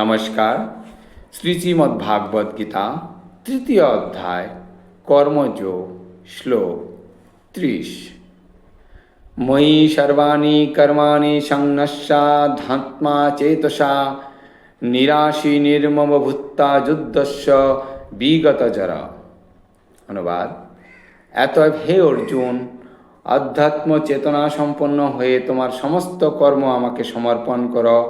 নমস্কার। শ্রী শ্রীমদ্ ভাগবত গীতা তৃতীয় অধ্যায়, কর্মযোগ, শ্লোক ত্রিশ। ময়ি সর্বাণি কর্মাণি সংনশ্যাধ্যাত্মা চেতসা নিরাশি নির্মম ভূত্তা যুদ্ধস্য বিগত জরা। অনুবাদ এত হে অর্জুন আধ্যাত্ম চেতনা সম্পন্ন হয়ে তোমার সমস্ত কর্ম আমাকে সমর্পণ করো।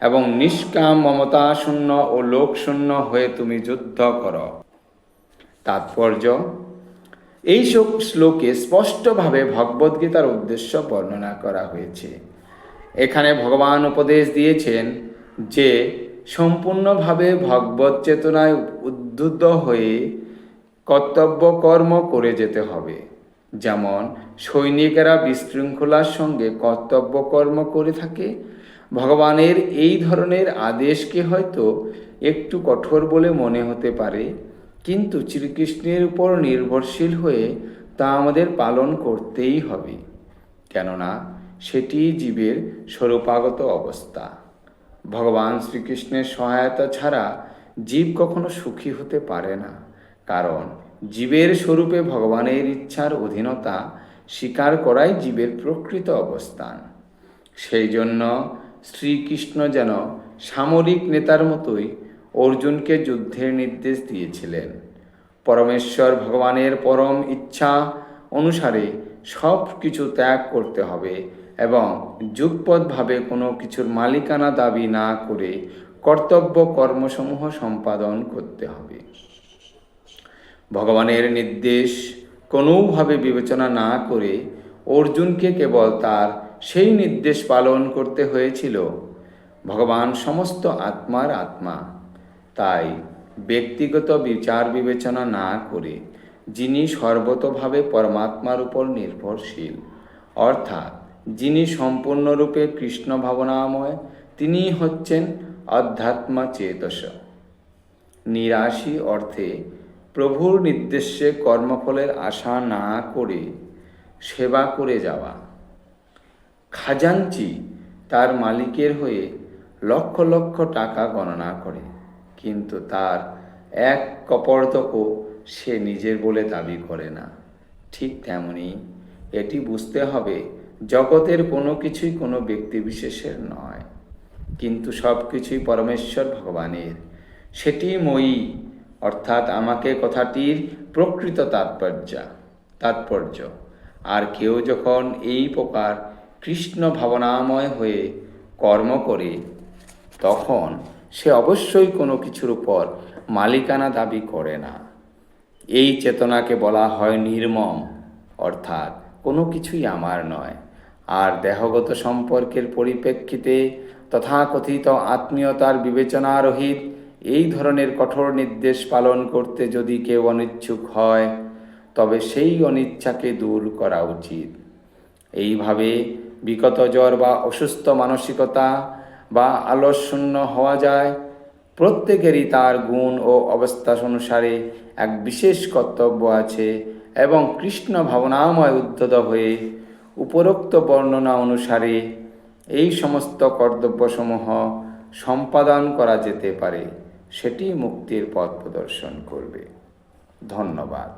এবং নিষ্কাম মমতা শূন্য ও লোক শূন্য হয়ে তুমি যুদ্ধ করো। তাৎপর্য, এই শ্লোকে স্পষ্টভাবে ভগবদ্গীতার উদ্দেশ্য বর্ণনা করা হয়েছে। এখানে ভগবান উপদেশ দিয়েছেন যে, সম্পূর্ণভাবে ভগবত চেতনায় উদ্বুদ্ধ হয়ে কর্তব্য কর্ম করে যেতে হবে। যেমন, সৈনিকেরা বিশৃঙ্খলার সঙ্গে কর্তব্য কর্ম করে থাকে ভগবানের এই ধরনের আদেশকে হয়তো একটু কঠোর বলে মনে হতে পারে, কিন্তু শ্রীকৃষ্ণের উপর নির্ভরশীল হয়ে তা আমাদের পালন করতেই হবে, কেননা সেটি জীবের স্বরূপাগত অবস্থা। ভগবান শ্রীকৃষ্ণের সহায়তা ছাড়া জীব কখনো সুখী হতে পারে না, কারণ জীবের স্বরূপে ভগবানের ইচ্ছার অধীনতা স্বীকার করাই জীবের প্রকৃত অবস্থান। সেই জন্য শ্রীকৃষ্ণ যেন সামরিক নেতার মতোই অর্জুনকে যুদ্ধের নির্দেশ দিয়েছিলেন। পরমেশ্বর ভগবানের পরম ইচ্ছা অনুসারে সব কিছু ত্যাগ করতে হবে এবং যুগপৎভাবে কোনো কিছুর মালিকানা দাবি না করে কর্তব্য কর্মসমূহ সম্পাদন করতে হবে। ভগবানের নির্দেশ কোনোভাবে বিবেচনা না করে অর্জুনকে কেবল তার সেই নির্দেশ পালন করতে হয়েছিল। ভগবান সমস্ত আত্মার আত্মা। তাই ব্যক্তিগত বিচার বিবেচনা না করে যিনি সর্বতভাবে পরমাত্মার উপর নির্ভরশীল, অর্থাৎ যিনি সম্পূর্ণরূপে কৃষ্ণ ভাবনাময়, তিনি হচ্ছেন অধ্যাত্মা চেতস নিরাশী অর্থে প্রভুর নির্দেশে কর্মফলের আশা না করে সেবা করে যাওয়া। খাজাঞ্চি তার মালিকের হয়ে লক্ষ লক্ষ টাকা গণনা করে। কিন্তু তার এক কপর্দকও সে নিজের বলে দাবি করে না। ঠিক তেমনি এটি বুঝতে হবে, জগতের কোনো কিছুই কোনো ব্যক্তি বিশেষের নয়। কিন্তু সব কিছুই পরমেশ্বর ভগবানের। সেটি মই, অর্থাৎ আমাকে কথাটির প্রকৃত তাৎপর্য তাৎপর্য। আর কেউ যখন এই প্রকার কৃষ্ণ ভাবনাময় হয়ে কর্ম করে, তখন সে অবশ্যই কোনো কিছুর উপর মালিকানা দাবি করে না। এই চেতনাকে বলা হয় নির্মম, অর্থাৎ কোনো কিছুই আমার নয়। আর দেহগত সম্পর্কের পরিপ্রেক্ষিতে তথাকথিত আত্মীয়তার বিবেচনা রহিত এই ধরনের কঠোর নির্দেশ পালন করতে যদি কেউ অনিচ্ছুক হয়, তবে সেই অনিচ্ছাকে দূর করা উচিত। এইভাবে বিগত জ্বর বা অসুস্থ মানসিকতা বা আলস্যূন্য হওয়া যায়, প্রত্যেকেরই তার গুণ ও অবস্থা অনুসারে এক বিশেষ কর্তব্য আছে এবং কৃষ্ণ ভাবনাময় উদ্ধত হয়ে উপরোক্ত বর্ণনা অনুসারে এই সমস্ত কর্তব্যসমূহ সম্পাদন করা যেতে পারে, সেটি মুক্তির পথ প্রদর্শন করবে। ধন্যবাদ।